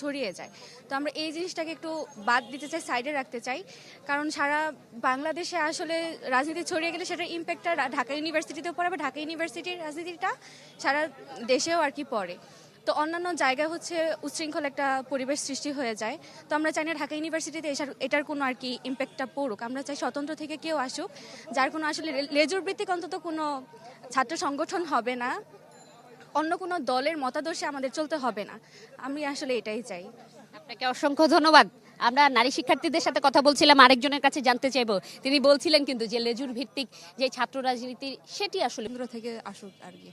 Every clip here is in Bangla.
ছড়িয়ে যায়। তো আমরা এই জিনিসটাকে একটু বাদ দিতে চাই, সাইডে রাখতে চাই। কারণ সারা বাংলাদেশে আসলে রাজনীতি ছড়িয়ে গেলে সেটার ইম্প্যাক্টটা ঢাকা ইউনিভার্সিটিতেও পড়ে বা ঢাকা ইউনিভার্সিটির রাজনীতিটা সারা দেশেও আর কি পড়ে। তো অন্যান্য জায়গায় হচ্ছে উচ্ছৃঙ্খল একটা পরিবেশ সৃষ্টি হয়ে যায়। তো আমরা চাই না ঢাকা ইউনিভার্সিটিতে এটার এটার কোনো আর কি ইম্প্যাক্টটা পড়ুক। আমরা চাই স্বতন্ত্র থেকে কেউ আসুক, যার কোনো আসলে লেজুর ভিত্তিক অন্তত কোনো ছাত্র সংগঠন হবে না। অন্য কোনো দলের মতাদর্শে আমাদের চলতে হবে না। আমি আসলে এটাই চাই। আপনাকে অসংখ্য ধন্যবাদ। আমরা নারী শিক্ষার্থীদের সাথে কথা বলছিলাম আরেকজনের কাছে জানতে চাইব। তিনি বলছিলেন কিন্তু যে লেজুর ভিত্তিক যে ছাত্র রাজনীতি সেটি আসলে থেকে আসুক আর কি।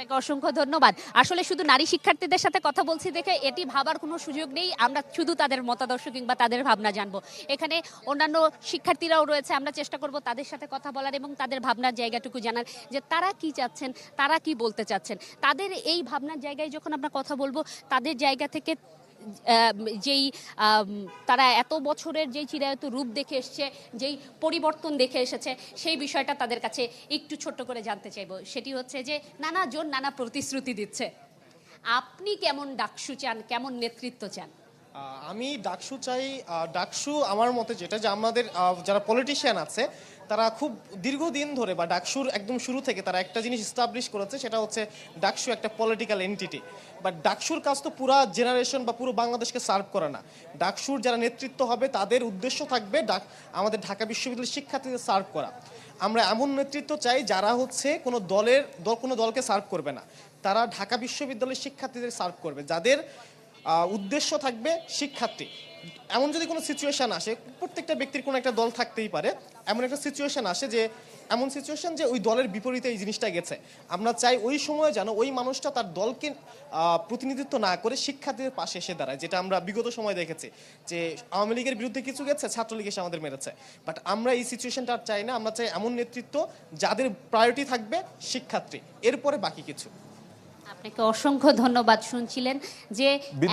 আপনাকে অসংখ্য ধন্যবাদ। আসলে শুধু নারী শিক্ষার্থীদের সাথে কথা বলছি দেখে এটি ভাবার কোনো সুযোগ নেই। আমরা শুধু তাদের মতাদর্শ কিংবা তাদের ভাবনা জানব। এখানে অন্যান্য শিক্ষার্থীরাও রয়েছে, আমরা চেষ্টা করব তাদের সাথে কথা বলার এবং তাদের ভাবনার জায়গাটুকু জানার যে তারা কি চাচ্ছেন, তারা কি বলতে চাচ্ছেন। তাদের এই ভাবনার জায়গায় যখন আমরা কথা বলব, তাদের জায়গা থেকে যেই তারা এত বছরের যেই চিরায়ত রূপ দেখে এসছে, যেই পরিবর্তন দেখে এসেছে, সেই বিষয়টা তাদের কাছে একটু ছোট করে জানতে চাইব। সেটি হচ্ছে যে নানাজন নানা প্রতিশ্রুতি দিচ্ছে। আপনি কেমন ডাকসু চান, কেমন নেতৃত্ব চান? আমি ডাকসু চাই ডাকসু আমার মতে যেটা যে আমাদের যারা পলিটিশিয়ান আছে, তারা খুব দীর্ঘদিন ধরে বা ডাকসুর একদম শুরু থেকে তারা একটা জিনিস স্টাবলিশ করেছে, সেটা হচ্ছে ডাকসু একটা পলিটিক্যাল এন্টিটি বাট ডাকসুর কাজ তো পুরো জেনারেশন বা পুরো বাংলাদেশকে সার্ভ করে না। ডাকসুর যারা নেতৃত্ব হবে, তাদের উদ্দেশ্য থাকবে ডাক, আমাদের ঢাকা বিশ্ববিদ্যালয়ের শিক্ষার্থীদের সার্ভ করা। আমরা এমন নেতৃত্ব চাই যারা হচ্ছে কোনো দলের দল কোনো দলকে সার্ভ করবে না। তারা ঢাকা বিশ্ববিদ্যালয়ের শিক্ষার্থীদের সার্ভ করবে। যাদের উদ্দেশ্য থাকবে শিক্ষার্থী। এমন যদি কোনো সিচুয়েশন আসে, প্রত্যেকটা ব্যক্তির কোনো একটা দল থাকতেই পারে, এমন একটা সিচুয়েশন আসে যে, এমন সিচুয়েশন যে ওই দলের বিপরীতে এই জিনিসটা গেছে। আমরা চাই ওই সময় যেন ওই মানুষটা তার দলকে প্রতিনিধিত্ব না করে শিক্ষার্থীদের পাশে এসে দাঁড়ায়, যেটা আমরা বিগত সময় দেখেছি যে, আওয়ামী লীগের বিরুদ্ধে কিছু গেছে, ছাত্রলীগ এসে আমাদের মেরেছে। বাট আমরা এই সিচুয়েশনটা আর চাই না, আমরা চাই এমন নেতৃত্ব যাদের প্রায়োরিটি থাকবে শিক্ষার্থী, এরপরে বাকি কিছু। আপনাকে অসংখ্য ধন্যবাদ শুনছিলেন যে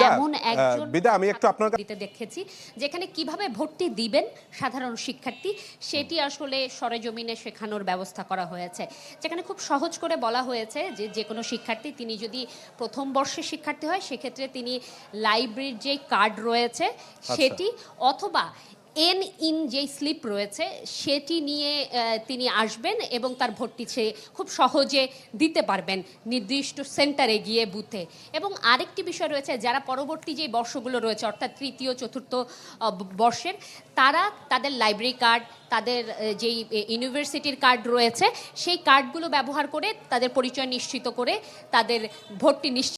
এমন একজন বিদা, আমি একটু আপনার দিতে দেখেছি যেখানে কীভাবে ভর্তি দিবেন সাধারণ শিক্ষার্থী সেটি আসলে সরেজমিনে শেখানোর ব্যবস্থা করা হয়েছে। যেখানে খুব সহজ করে বলা হয়েছে যে যে কোনো শিক্ষার্থী তিনি যদি প্রথম বর্ষের শিক্ষার্থী হয় সেক্ষেত্রে তিনি লাইব্রেরির যে কার্ড রয়েছে সেটি অথবা এন ইন যেই স্লিপ রয়েছে, সেটি নিয়ে তিনি আসবেন এবং তার ভর্তি সে খুব সহজে দিতে পারবেন নির্দিষ্ট সেন্টারে গিয়ে বুথে। এবং আরেকটি বিষয় রয়েছে, যারা পরবর্তী যে বর্ষগুলো রয়েছে, অর্থাৎ তৃতীয়, চতুর্থ বর্ষের, তারা তাদের লাইব্রেরি কার্ড, তাদের যেই ইউনিভার্সিটির কার্ড রয়েছে, সেই কার্ডগুলো ব্যবহার করে তাদের পরিচয় নিশ্চিত করে তাদের ভর্তি নিশ্চিত